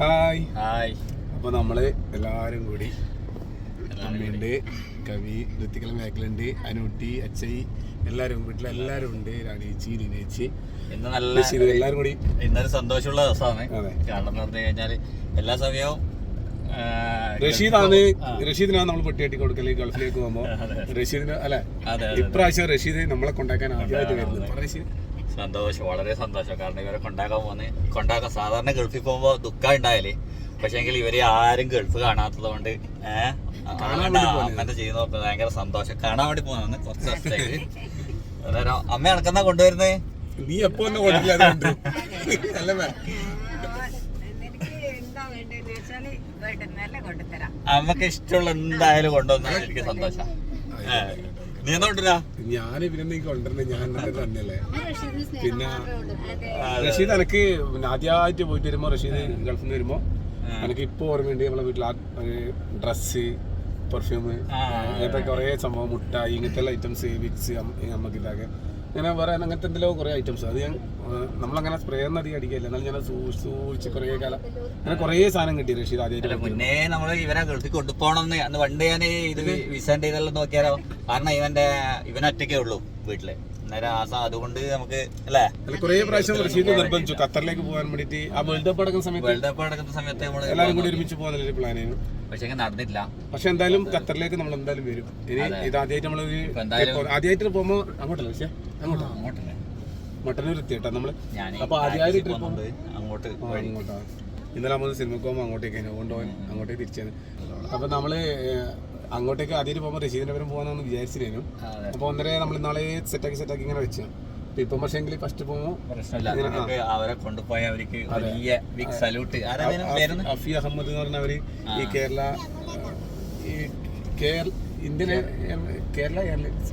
Hi hi അപ്പൊ നമ്മൾ എല്ലാരും കൂടി അമ്മയുണ്ട് കവി ഋത്തിക്കല മേഖലുണ്ട് അനുട്ടി അച്ചൈ എല്ലാരും വീട്ടിലെല്ലാരും ഉണ്ട് രാണേച്ചി ദിനേച്ചി ഇന്ന് നല്ല എല്ലാവരും എല്ലാരും കൂടി. ഇന്നൊരു സന്തോഷമുള്ള ദിവസമാണ്. കാരണം എന്ന് പറഞ്ഞു കഴിഞ്ഞാൽ എല്ലാ സമയവും റഷീദാണ്. റഷീദിനാണ് നമ്മൾ പെട്ടിയാട്ടി കൊടുക്കൽ ഗൾഫിലേക്ക് പോകുമ്പോ. റഷീദിന് അല്ലെ? ഇപ്രാവശ്യം റഷീദ് നമ്മളെ കൊണ്ടാക്കാൻ ആദ്യമായിട്ട് വരുന്നത്. റഷീദ്. സന്തോഷം. വളരെ സന്തോഷം. കാരണം ഇവരെ കൊണ്ടാക്കാൻ പോകുന്നത് കൊണ്ടാക്കാൻ സാധാരണ ഗൾഫിൽ പോകുമ്പോൾ ദുഃഖം ഉണ്ടായാലേ പക്ഷെങ്കിൽ ഇവരെ ആരും ഗൾഫ് കാണാത്തത് കൊണ്ട് ഏഹ് അമ്മന്റെ നോക്കുന്നത് ഭയങ്കര സന്തോഷം. കാണാൻ വേണ്ടി പോകുന്ന കുറച്ച് ദിവസത്തേക്ക്. അന്നേരം അമ്മ അടക്കുന്ന കൊണ്ടുവരുന്നേ? നീ എപ്പോ ഒന്നും കൊണ്ടില്ല അമ്മയ്ക്ക് ഇഷ്ടമുള്ള എന്തായാലും കൊണ്ടുവന്നാൽ എനിക്ക് സന്തോഷം. നീ എന്താ കൊണ്ടുവരാ? ഞാൻ പിന്നെ നീ കൊണ്ടുവരണേ ഞാൻ തന്നെയല്ലേ. പിന്നെ അതെ. റഷീദ് എനിക്ക് ആദ്യമായിട്ട് പോയിട്ട് വരുമ്പോ റഷീദ് ഗൾഫിൽ നിന്ന് വരുമ്പോ എനിക്ക് ഇപ്പൊ ഓർമ്മയുണ്ട് നമ്മളെ വീട്ടിൽ ആ ഡ്രസ്സ് പെർഫ്യൂം. അങ്ങനത്തെ കുറെ സംഭവം മുട്ടായി ഇങ്ങനത്തെ ഐറ്റംസ് വിക്സ് നമുക്ക് ഇതാകെ അങ്ങനെ വേറെ അങ്ങനത്തെ എന്തെല്ലാം കുറെ ഐറ്റംസ് അത് ഞാൻ നമ്മളങ്ങനെ സ്പ്രേ ഒന്നും അധികം അടിക്കില്ല എന്നാലും ഞാൻ സൂക്ഷിച്ച് സൂക്ഷിച്ച് കുറേ കാലം അങ്ങനെ കുറേ സാധനം കിട്ടി റഷീദ് ആദ്യമായിട്ട് മുന്നേ നമ്മൾ ഇവനെ ഗൾഫിൽ കൊണ്ടുപോകണമെന്ന് അന്ന് പണ്ട് ഞാൻ ഇത് വിസന്റെ ഇതെല്ലാം നോക്കിയാലോ? കാരണം ഇവന്റെ ഇവൻ ഒറ്റയ്ക്കേ ഉള്ളൂ വീട്ടിൽ. അതുകൊണ്ട് നമുക്ക് അല്ലേ? കുറേ പ്രാവശ്യം റഷീദ് നിർബന്ധിച്ചു. ഖത്തറിലേക്ക് പോകാൻ വേണ്ടിയിട്ട് ആ വേൾഡ് കപ്പ് നടക്കുന്ന സമയത്ത് വേൾഡ് കപ്പ് നടക്കുന്ന സമയത്ത് നമ്മൾ എല്ലാവരും കൂടി ഒരുമിച്ച് പോകാനുള്ള പ്ലാൻ ആയിരുന്നു. പക്ഷെ നടന്നിട്ടില്ല. പക്ഷെ എന്തായാലും ഖത്തറിലേക്ക് നമ്മൾ എന്തായാലും വരും. ഇനി ഇത് ആദ്യമായിട്ട് നമ്മൾ ആദ്യമായിട്ട് പോകുമ്പോ അങ്ങോട്ടല്ല പക്ഷേ? അങ്ങോട്ടാ. അങ്ങോട്ടല്ലേ? മട്ടന്നൂർ എത്തിയിട്ടാ നമ്മൾ. അപ്പൊ ആദ്യമായി trip അങ്ങോട്ട് ആ, അങ്ങോട്ടാ. ഇന്നലെ നമ്മൾ സിനിമക്ക് പോകുമ്പോൾ അങ്ങോട്ടേക്ക് കൊണ്ടുപോകാൻ അങ്ങോട്ടേക്ക് തിരിച്ചാണ് അപ്പൊ നമ്മൾ അങ്ങോട്ടേക്ക് ആദ്യം പോകുമ്പോൾ റഷീദിന്റെ പേരും പോകാനാണ് വിചാരിച്ചിരുന്നു. അപ്പൊ ഒന്നര നമ്മൾ ഇന്നാളെ സെറ്റാക്കി സെറ്റാക്കി ഇങ്ങനെ വെച്ചു. ഇപ്പം പക്ഷേ എങ്കിൽ ഫസ്റ്റ് പോകുമ്പോൾ പ്രശ്നമില്ല. അവരെ കൊണ്ടുപോയ അവർക്ക് വലിയ ബിഗ് സല്യൂട്ട് അഫി അഹമ്മദ് എന്ന് പറഞ്ഞ അവർ ഈ കേരള ഈ Kerala Indian air- Kerala airlines.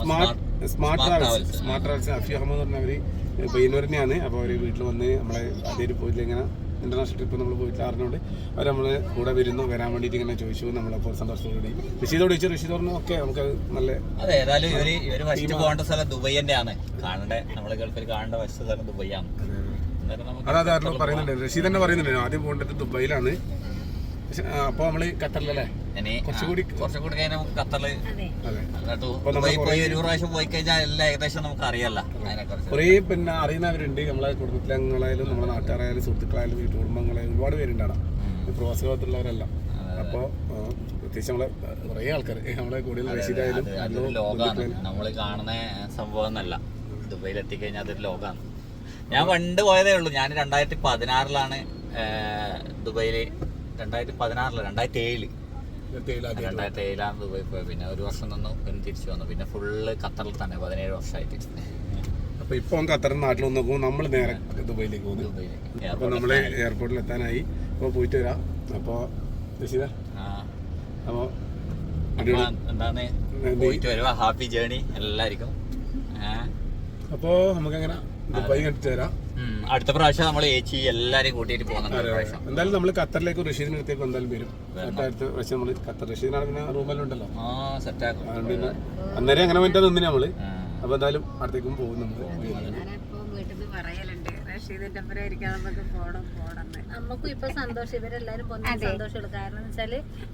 Smart smart travels smart travels Afi Ahmed പറഞ്ഞ അവർ പയ്യന്നൂരിനെയാണ് അപ്പോൾ അവർ വീട്ടിൽ വന്ന് നമ്മളെ ആദ്യമായിട്ട് പോയില്ല ഇങ്ങനെ ഇന്റർനാഷണൽ ട്രിപ്പ് നമ്മൾ പോയിട്ട് അറിഞ്ഞുകൊണ്ട് അവർ നമ്മൾ കൂടെ വരുന്നു വരാൻ വേണ്ടിയിട്ട് ഇങ്ങനെ ചോദിച്ചു നമ്മളപ്പോൾ സന്തോഷത്തോടുകൂടി. ഋഷിതോട് ചോദിച്ചു ഋഷിത് പറഞ്ഞു ഓക്കെ നമുക്ക് നല്ല അതെ ഏതായാലും ഇവർ ഫസ്റ്റ് പോകേണ്ട സ്ഥലം ദുബൈ തന്നെയാണ്. കാണണ്ടേ നമ്മളെ ഗൾഫിൽ കാണേണ്ട ഫസ്റ്റ് സ്ഥലം ദുബൈയാണ് നമുക്ക് അതാ പറയുന്നുണ്ട്. റഷീദ് തന്നെ പറയുന്നുണ്ട് ആദ്യം പോകേണ്ടത് ദുബൈയിലാണ്. പക്ഷെ അപ്പോൾ നമ്മൾ ഖത്തറിലല്ലേ? ഇനി കുറച്ചുകൂടി കുറച്ചും കൂടി കഴിഞ്ഞാൽ നമുക്ക് ഖത്തറിൽ പോയി ഒരു പ്രാവശ്യം പോയി കഴിഞ്ഞാൽ എല്ലാം ഏകദേശം നമുക്ക് അറിയാലോ കുറേ പിന്നെ അറിയുന്നവരുണ്ട്. നമ്മളെ കുടുംബത്തിലങ്ങളായാലും നമ്മുടെ നാട്ടുകാരായാലും സുഹൃത്തുക്കളായാലും വീട്ടു കുടുംബങ്ങളായാലും ഒരുപാട് പേരുണ്ടാണ്. പ്രവാസികളായിട്ടുള്ളവരെല്ലാം ഈ പ്രവാസ ലോകത്തുള്ളവരെല്ലാം അപ്പോൾ പ്രത്യേകിച്ച് നമ്മളെ കുറേ ആൾക്കാർ നമ്മളെ കൂടുതൽ റഷീദായാലും നമ്മൾ കാണുന്ന സംഭവം എന്നല്ല. ദുബൈയിൽ എത്തിക്കഴിഞ്ഞാൽ അതൊരു ലോകമാണ് ഞാൻ പണ്ട് പോയതേ ഉള്ളൂ. ഞാൻ രണ്ടായിരത്തി പതിനാറിലാണ് ദുബൈയിൽ രണ്ടായിരത്തി പതിനാറിൽ രണ്ടായിരത്തി ഏഴിൽ രണ്ടായിരത്തി ഏഴിലാണ് ദുബായി പോയത് പിന്നെ ഒരു വർഷം നിന്നു പിന്നെ തിരിച്ചു വന്നു. പിന്നെ ഫുള്ള് ഖത്തറിൽ തന്നെ പതിനേഴ് വർഷമായിട്ട് അപ്പൊ ഇപ്പൊ ഖത്തറിൽ നാട്ടിൽ വന്നു നോക്കുമ്പോൾ നമ്മൾ നേരെ ദുബൈയിലേക്ക് പോകുന്നു. ദുബൈയിലേക്ക്. അപ്പോൾ നമ്മൾ എയർപോർട്ടിൽ എത്താനായി അപ്പോൾ പോയിട്ട് വരാം. അപ്പോൾ ആ. അപ്പോൾ അപ്പൊ എന്താണ്? പോയിട്ട് വരുവാ. ഹാപ്പി ജേണി എല്ലാവർക്കും. അപ്പോ അപ്പോൾ നമുക്കങ്ങനെ ദുബായി കണ്ടിട്ട് വരാം. അടുത്ത പ്രാവശ്യം നമ്മൾ ഏച്ചി എല്ലാരെയും കൂട്ടിയിട്ട് പോകുന്നുണ്ട് എന്തായാലും നമ്മൾ ഖത്തറിലേക്ക് റഷീദിന് അടുത്തേക്ക് എന്തായാലും വരും. അടുത്ത പ്രാവശ്യം നമ്മൾ ഖത്തർ. റഷീദിനാണ് പിന്നെ റൂമെല്ലാം ഉണ്ടല്ലോ. ആ സെറ്റാക്കും അതുകൊണ്ട് പിന്നെ അന്നേരം അങ്ങനെ വേണ്ടി നിന്നിന് നമ്മൾ. അപ്പൊ എന്തായാലും അടുത്തേക്കും പോകുന്നുണ്ട് വീട്ടിൽ നിന്ന് പറയലുണ്ട്. റഷീദിന്റെ ഒപ്പം ആയിരിക്കാം നമുക്ക് പോണം പോണെന്ന് നമുക്കും ഇപ്പൊ സന്തോഷം ഇവരെല്ലാരും പോകുന്ന സന്തോഷമുള്ളൂ കാരണം എന്ന് വെച്ചാൽ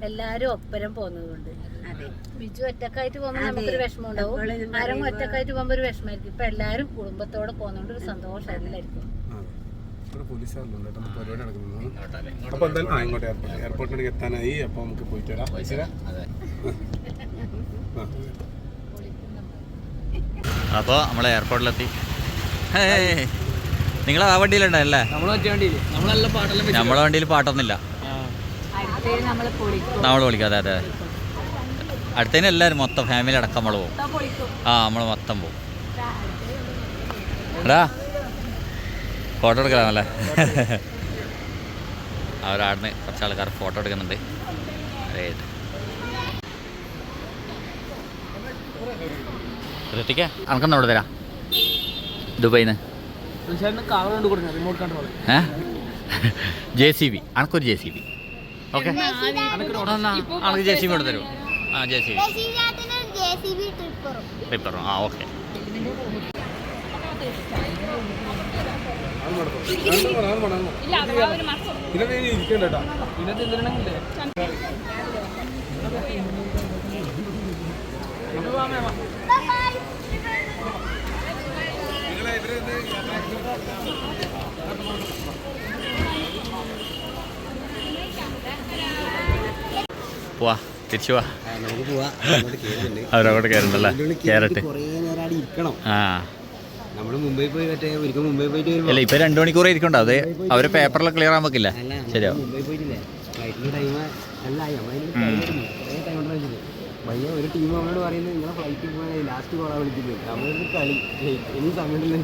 എല്ലാരും ഒപ്പരം പോകുന്നത് കൊണ്ട് അതെ. ബിജു ഒറ്റക്കായിട്ട് പോകുമ്പോൾ നമുക്കൊരു വിഷമം ഉണ്ടാവും ആരും ഒറ്റക്കായിട്ട് പോകുമ്പോ ഒരു വിഷമമായിരിക്കും. ഇപ്പൊ എല്ലാരും കുടുംബത്തോടെ പോകുന്നോണ്ട് ഒരു സന്തോഷം ഇങ്ങോട്ടല്ലേ അപ്പോൾ എന്തായാലും ഇങ്ങോട്ട് എയർപോർട്ട് എയർപോർട്ടിലേക്ക് എത്താനായി. അപ്പോൾ നമുക്ക് പോയിട്ട് വരാം. അപ്പോൾ നമ്മൾ എയർപോർട്ടിലെത്തി നിങ്ങൾ ആ വണ്ടിയിലുണ്ടല്ലേ നമ്മളെ വണ്ടിയിൽ പാട്ടൊന്നുമില്ല. അടുത്തത് നമ്മൾ പൊളിക്കും. നമ്മൾ വിളിക്കും അതെ അതെ. അടുത്തതിന് എല്ലാവരും മൊത്തം ഫാമിലി അടക്കം നമ്മൾ പോകും ആ നമ്മൾ മൊത്തം പോകും എടാ ഫോട്ടോ എടുക്കലാണല്ലേ? അവരാടുന്ന് കുറച്ച് ആൾക്കാർ ഫോട്ടോ എടുക്കുന്നുണ്ട്. അതായിട്ട് ഋത്തിക്ക അനക്കെന്നാ ഇവിടെ തരാം. ദുബൈന്ന്. J C B. അനക്കൊരു J C B. Okay. അനക്ക് ജെ സി ബി ഇവിടെ തരുമോ? ആ ജെ സി ബി. ട്രിപ്പറോ. ആ ഓക്കെ. അത് മടുത്തോ? അത് വേണം, അത് വേണം, അത് വേണം. ഇതിനൊക്കെ ഇനി ഇരിക്കണ്ട കേട്ടോ. നിങ്ങളെ ഇവരൊന്ന് പോവാ തിരിച്ചു പോവാ. അവരങ്ങോട്ട് കയറണ്ടല്ലേ കയറട്ടെ ആ. നമ്മൾ മുംബൈ പോയി മറ്റേ ഒരിക്കൽ മുംബൈ പോയിട്ട് വരുമ്പോ അല്ല ഇപ്പൊ രണ്ടു മണിക്കൂർ ഇരിക്കണ്ടോ? അത് അവർ പേപ്പറിൽ ക്ലിയർ ആവാൻ നമ്മൾ ശരിയാ പയ്യ ഒരു ടീം നമ്മളോട് പറയുന്നത് നിങ്ങളെ ഫ്ലൈറ്റിൽ പോയാൽ ലാസ്റ്റ് കോളാ വിളിക്കുന്നത് നമ്മളൊരു കളി. ഇനി സമയമില്ല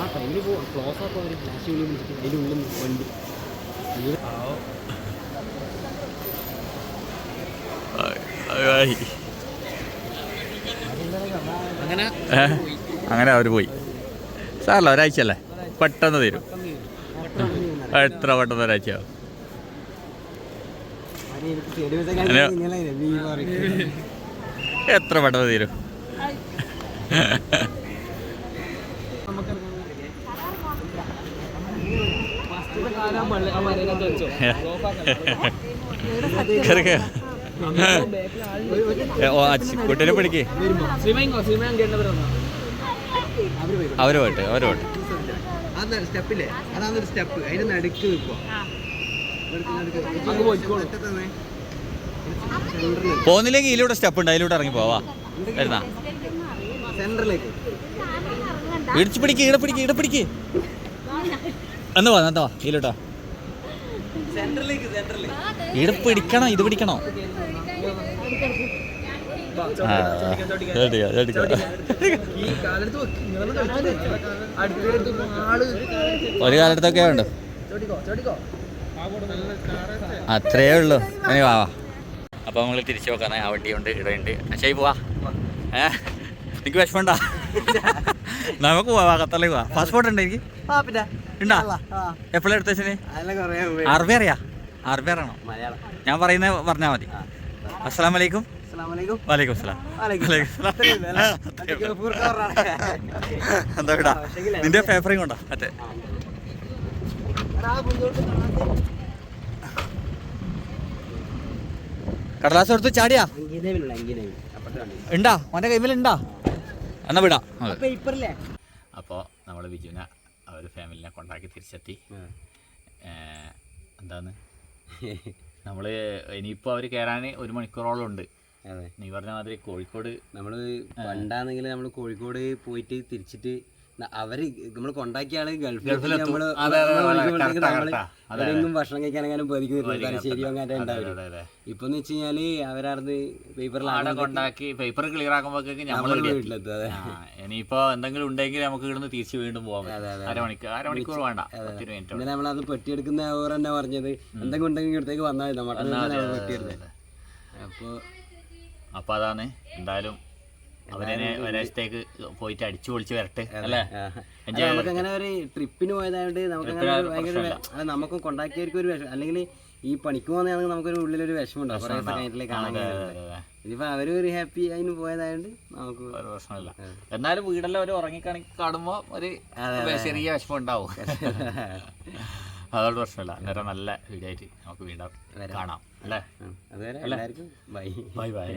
ആ ടൈമിൽ പോ ക്ലോസ് ആക്കും അവർ ലാസ്റ്റ് വിളി വിളിച്ചിട്ട് അതിന്റെ ഉള്ളിൽ വണ്ടി. അങ്ങനെ അങ്ങനെ അവർ പോയി. സാറല്ല ഒരാഴ്ച അല്ലേ പെട്ടെന്ന് തരും. എത്ര പെട്ടെന്ന് ഒരാഴ്ചയാവും എനിക്ക് ചെറിയ അല്ല. നിങ്ങളെ നീ പറയും എത്ര പെട്ടെന്ന് തീരും? കുട്ടിനെ കേറി. ഏ, ഓ അച്ഛ കുട്ടീനെ പിടിക്ക്. അവർ പോട്ടെ അവർ പോട്ടെ സ്റ്റെപ്പില്ലേ? അതാണ് സ്റ്റെപ്പ്. അതിന്റെ നടുക്ക് നിൽക്കുക പോന്നില്ലെങ്കിൽ ഇതിലൂടെ സ്റ്റെപ്പ് ഉണ്ട് അതിലൂടെ ഇറങ്ങി പോവാ. വരുന്നാ. പിടിച്ച് പിടിക്ക് ഇട പിടിക്ക് ഇട പിടിക്ക്. എന്ന് വാ എന്നാ വാ ഇതിലോട്ടാ. ഈടെ പിടിക്കണോ ഇത് പിടിക്കണോ? ഒരു കാലത്തൊക്കെ ഉണ്ട്. ചോടിക്കോ ചോടിക്കോ അത്രേ ഉള്ളൂ. അങ്ങനെ വാ അപ്പോൾ നമ്മൾ തിരിച്ചു നോക്കാനേ ആ വണ്ടി ഉണ്ട്. ഇടയുണ്ട് അച്ഛായി പോവാ. ഏ? എനിക്ക് വിഷമണ്ടാ നമുക്ക് പോവാ ഖത്തറിലേക്ക് പോവാ. പാസ്പോർട്ട് ഉണ്ട് എനിക്ക്? ഉണ്ടാ? എപ്പോഴാണ് എടുത്തച്ഛന് അറബി അറിയാ? അറബി അറിയണോ? ഞാൻ പറയുന്നത് പറഞ്ഞാൽ മതി. അസ്സലാം വലൈക്കും. വലൈക്കും വലൈക്കും. വലൈക്കും സ്ലാം. അത്രയും അല്ലേ? മറ്റേ ഗഫൂർക്കാരനാണ്. എന്താ നിന്റെ പേപ്പറിങ് കൊണ്ടാ മറ്റേ. കടലാസ് എടുത്ത് ചാടിയാ. ഉണ്ടാ മോന്റെ കൈമേൽ ഉണ്ടാ എന്നാ വിടാ. ആ നമ്മൾ അപ്പോൾ നമ്മൾ ബിജുവിനെ അവർ ഫാമിലിനെ കൊണ്ടാക്കി തിരിച്ചെത്തി. എന്താന്ന്? എന്താണ് നമ്മൾ ഇനിയിപ്പോൾ അവർ കയറാൻ ഒരു മണിക്കൂറോളം ഉണ്ട്. അതെ. നീ പറഞ്ഞ മാതിരി കോഴിക്കോട് നമ്മൾ പണ്ടാണെങ്കിൽ നമ്മൾ കോഴിക്കോട് പോയിട്ട് തിരിച്ചിട്ട് അവർ നമ്മൾ കൊണ്ടാക്കിയ ആൾ ഗൾഫിൽ നമ്മൾ നമ്മൾ അതെ, അതെ, നമ്മൾ അതെ, വിളിക്കുമ്പോഴത്തേക്ക് കറക്റ്റാ, കറക്റ്റാ. അതെ, അവരെങ്ങും ഭക്ഷണം കഴിക്കാനെങ്കിലും പേടിക്കുന്നില്ല പേടിക്കാൻ ശരി അങ്ങനെ ഉണ്ടാവില്ല. ഇപ്പൊ എന്ന് വെച്ച് കഴിഞ്ഞാൽ അവരവിടുന്ന് ആടെ പേപ്പറിലാണ് കൊണ്ടാക്കി പേപ്പർ ക്ലിയർ ആക്കുമ്പോഴേക്ക് നമ്മൾ വീട്ടിലെത്തും അതെ. ഇനിയിപ്പോ എന്തെങ്കിലും ഉണ്ടെങ്കിൽ നമുക്ക് ഇവിടുന്ന് തിരിച്ചു വീണ്ടും പോകാം. അരമണിക്കൂർ അരമണിക്കൂർ വേണ്ട. ഇന്നലെ നമ്മളത് പെട്ടിയെടുക്കുന്ന അവർ തന്നെ പറഞ്ഞത് എന്തെങ്കിലും ഉണ്ടെങ്കിൽ ഇവിടത്തേക്ക് വന്നാൽ മതി. പെട്ടിയെടുത്തത് അപ്പൊ അപ്പൊ അതാണ് എന്തായാലും അവരെ ഒരാഴ്ചത്തേക്ക് പോയിട്ട് അടിച്ചു പൊളിച്ച് വരട്ടെ അല്ലേ? നമുക്ക് അങ്ങനെ ഒരു ട്രിപ്പിന് പോയതായത് നമുക്ക് നമുക്കും ഭയങ്കര അത് കൊണ്ടാക്കിയവർക്ക് ഒരു വിഷമം. അല്ലെങ്കിൽ ഈ പണിക്ക് പോകുന്നതാണെങ്കിൽ നമുക്കൊരു ഉള്ളിലൊരു വിഷമം ഉണ്ടാവും കുറേ കഴിഞ്ഞിട്ടിലേക്ക് കാണാൻ. ഇതിപ്പോ അവർ ഒരു ഹാപ്പി അതിന് പോയതായത് നമുക്ക് ഒരു പ്രശ്നമില്ല. എന്നാലും വീടെല്ലാം ഒരു ഉറങ്ങിക്കണി കാണുമ്പോ ഒരു ചെറിയ വിഷമം ഉണ്ടാവും അതുകൊണ്ട് പ്രശ്നമില്ല. അന്നേരം നല്ല വീഡിയോ ആയിട്ട് നമുക്ക് വീണ്ടും കാണാം. അല്ലേ? അതുവരെ എല്ലാവർക്കും ബൈ ബൈ. ബൈ.